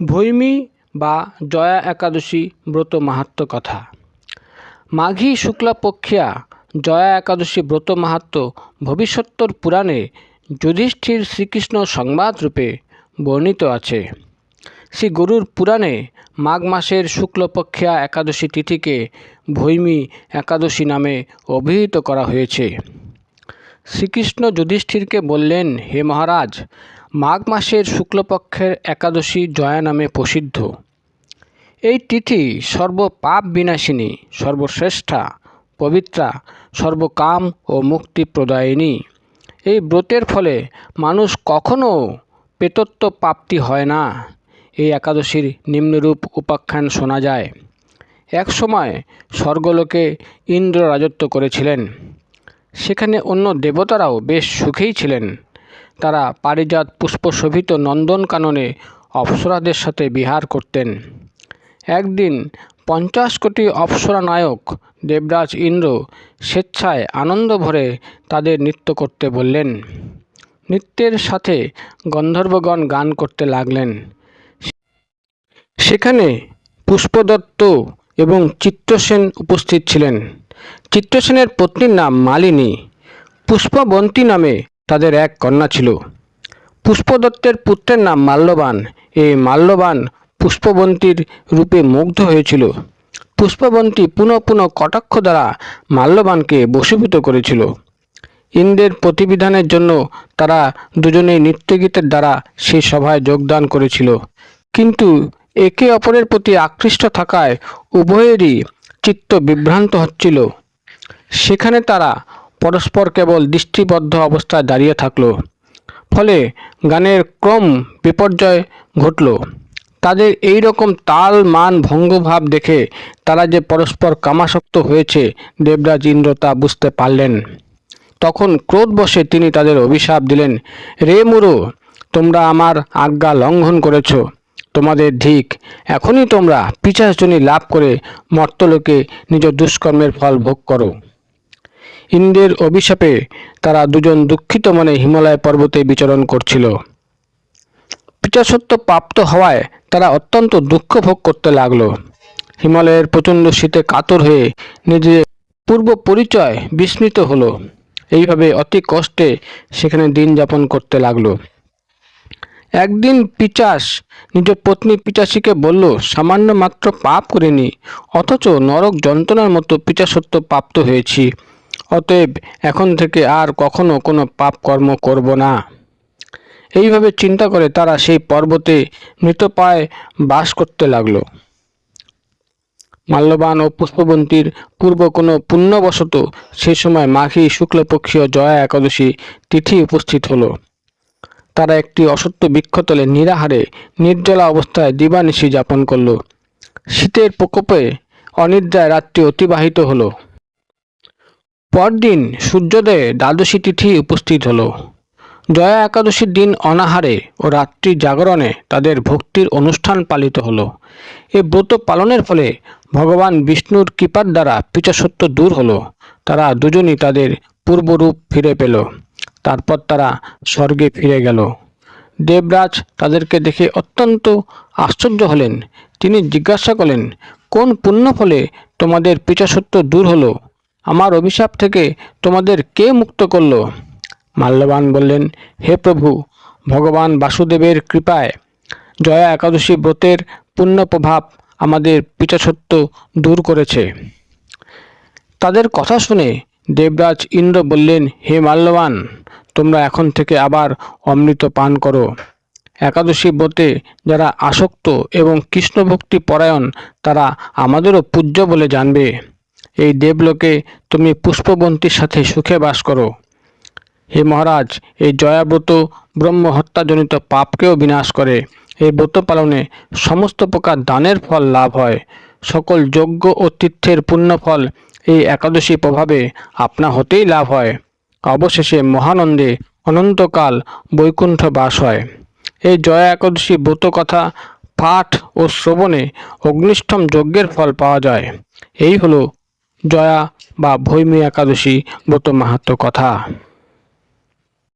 ভৈমী বা জয়া একাদশী ব্রত মাহাত্ম্য কথা। মাঘী শুক্লাপক্ষিয়া জয়া একাদশী ব্রত মাহাত্ম্য ভবিষ্যত্তর পুরাণে যুধিষ্ঠির শ্রীকৃষ্ণ সংবাদ রূপে বর্ণিত আছে। শ্রী গরুর পুরাণে মাঘ মাসের শুক্লপক্ষিয়া একাদশী তিথিকে ভৈমী একাদশী নামে অভিহিত করা হয়েছে। শ্রীকৃষ্ণ যুধিষ্ঠিরকে বললেন, হে মহারাজ মাঘ মাসের শুক্লপক্ষের একাদশী জয়া নামে প্রসিদ্ধ। এই তিথি সর্বপাপ বিনাশিনী, সর্বশ্রেষ্ঠা, পবিত্রা, সর্বকাম ও মুক্তি প্রদায়িনী। এই ব্রতের ফলে মানুষ কখনো পেতত্ব প্রাপ্তি হয় না। এই একাদশীর নিম্নরূপ উপাখ্যান শোনা যায়। এক সময় স্বর্গলোকে ইন্দ্র রাজত্ব করেছিলেন। সেখানে অন্য দেবতারাও বেশ সুখেই ছিলেন। তারা পারিজাত পুষ্পশোভিত নন্দনকাননে অপ্সরাদের সাথে বিহার করতেন। একদিন পঞ্চাশ কোটি অপ্সরা নায়ক দেবরাজ ইন্দ্র স্বেচ্ছায় আনন্দ ভরে তাদের নৃত্য করতে বললেন। নৃত্যের সাথে গন্ধর্বগণ গান করতে লাগলেন। সেখানে পুষ্পদত্ত এবং চিত্রসেন উপস্থিত ছিলেন। চিত্রসেনের পত্নীর নাম মালিনী। পুষ্পবন্তী নামে তাদের এক কন্যা ছিল। পুষ্পদত্তের পুত্রের নাম মাল্যবান। এই মাল্যবান পুষ্পবন্তীর রূপে মুগ্ধ হয়েছিল। পুষ্পবন্তী পুনঃ পুনঃ কটাক্ষ দ্বারা মাল্যবানকে বশীভূত করেছিল। ইন্দ্রের প্রতিবিধানের জন্য তারা দুজনেই নৃত্যগীতের দ্বারা সেই সভায় যোগদান করেছিল। কিন্তু একে অপরের প্রতি আকৃষ্ট থাকায় উভয়েরই চিত্ত বিভ্রান্ত হচ্ছিল। সেখানে তারা পরস্পর কেবল দৃষ্টিবদ্ধ অবস্থায় দাঁড়িয়ে থাকল। ফলে গানের ক্রম বিপর্যয় ঘটল। তাদের এই রকম তাল, মান, ভঙ্গভাব দেখে তারা যে পরস্পর কামাসক্ত হয়েছে, দেবরাজ ইন্দ্র তা বুঝতে পারলেন। তখন ক্রোধবশে তিনি তাদের অভিশাপ দিলেন, রে মুরো, তোমরা আমার আজ্ঞা লঙ্ঘন করেছ। তোমাদের ধিক, এখনই তোমরা পিছাচনি লাভ করে মর্তলোকে নিজ দুষ্কর্মের ফল ভোগ করো। ইন্দ্রের অভিশাপে তারা দুজন দুঃখিত মনে হিমালয় পর্বতে বিচরণ করছিল। পিতাসত্ব প্রাপ্ত হওয়ায় তারা অত্যন্ত দুঃখ ভোগ করতে লাগল। হিমালয়ের প্রচণ্ড শীতে কাতর হয়ে নিজের পূর্ব পরিচয় বিস্মৃত হলো। এইভাবে অতি কষ্টে সেখানে দিন যাপন করতে লাগল। একদিন পিচাস নিজ পত্নী পিচাসীকে বলল, সামান্য মাত্র পাপ করিনি, অথচ নরক যন্ত্রণার মতো পিচাসত্ব প্রাপ্ত হয়েছি। অতএব এখন থেকে আর কখনো কোনো পাপ কর্ম করব না। এইভাবে চিন্তা করে তারা সেই পর্বতে মৃতপায় বাস করতে লাগল। মাল্যবান ও পুষ্পবন্তীর পূর্ব কোনো পুণ্যবশত সেই সময় মাঘী শুক্লপক্ষীয় জয়া একাদশী তিথি উপস্থিত হলো। তারা একটি অসত্য বৃক্ষতলে নিরাহারে, নির্জলা অবস্থায় দিবানিশি যাপন করল। শীতের প্রকোপে অনিদ্রায় রাত্রি অতিবাহিত হলো। পরদিন সূর্যোদয়ে দ্বাদশী তিথি উপস্থিত হলো। জয়া একাদশীর দিন অনাহারে ও রাত্রি জাগরণে তাদের ভক্তির অনুষ্ঠান পালিত হলো। এ ব্রত পালনের ফলে ভগবান বিষ্ণুর কৃপার দ্বারা পিচাসত্ব দূর হলো। তারা দুজনই তাদের পূর্বরূপ ফিরে পেল। তারপর তারা স্বর্গে ফিরে গেল। দেবরাজ তাদেরকে দেখে অত্যন্ত আশ্চর্য হলেন। তিনি জিজ্ঞাসা করলেন, কোন পুণ্য ফলে তোমাদের পিচাসত্ব দূর হলো? আমার অভিশাপ থেকে তোমাদের কে মুক্ত করল? মাল্যবান বললেন, হে প্রভু, ভগবান বাসুদেবের কৃপায় জয়া একাদশী ব্রতের পুণ্য প্রভাব আমাদের পিচাসত্ব দূর করেছে। তাদের কথা শুনে দেবরাজ ইন্দ্র বললেন, হে মাল্যবান, তোমরা এখন থেকে আবার অমৃত পান করো। একাদশী ব্রতে যারা আসক্ত এবং কৃষ্ণভক্তি পরায়ণ তারা আমাদেরও পূজ্য বলে জানবে। এই দেবলোকে তুমি পুষ্পবন্তীর সাথে সুখে বাস করো। হে মহারাজ, এই জয়াব্রত ব্রহ্ম হত্যাজনিত পাপকেও বিনাশ করে। এই ব্রত পালনে সমস্ত প্রকার দানের ফল লাভ হয়। সকল যজ্ঞ ও তীর্থের পুণ্যফল এই একাদশী প্রভাবে আপনা হতেই লাভ হয়। অবশেষে মহানন্দে অনন্তকাল বৈকুণ্ঠ বাস হয়। এই জয়া একাদশী ব্রত কথা পাঠ ও শ্রবণে অগ্নিষ্ঠম যজ্ঞের ফল পাওয়া যায়। এই হলো জয়া বা ভৈমী একাদশী ব্রত মাহাত্ম কথা।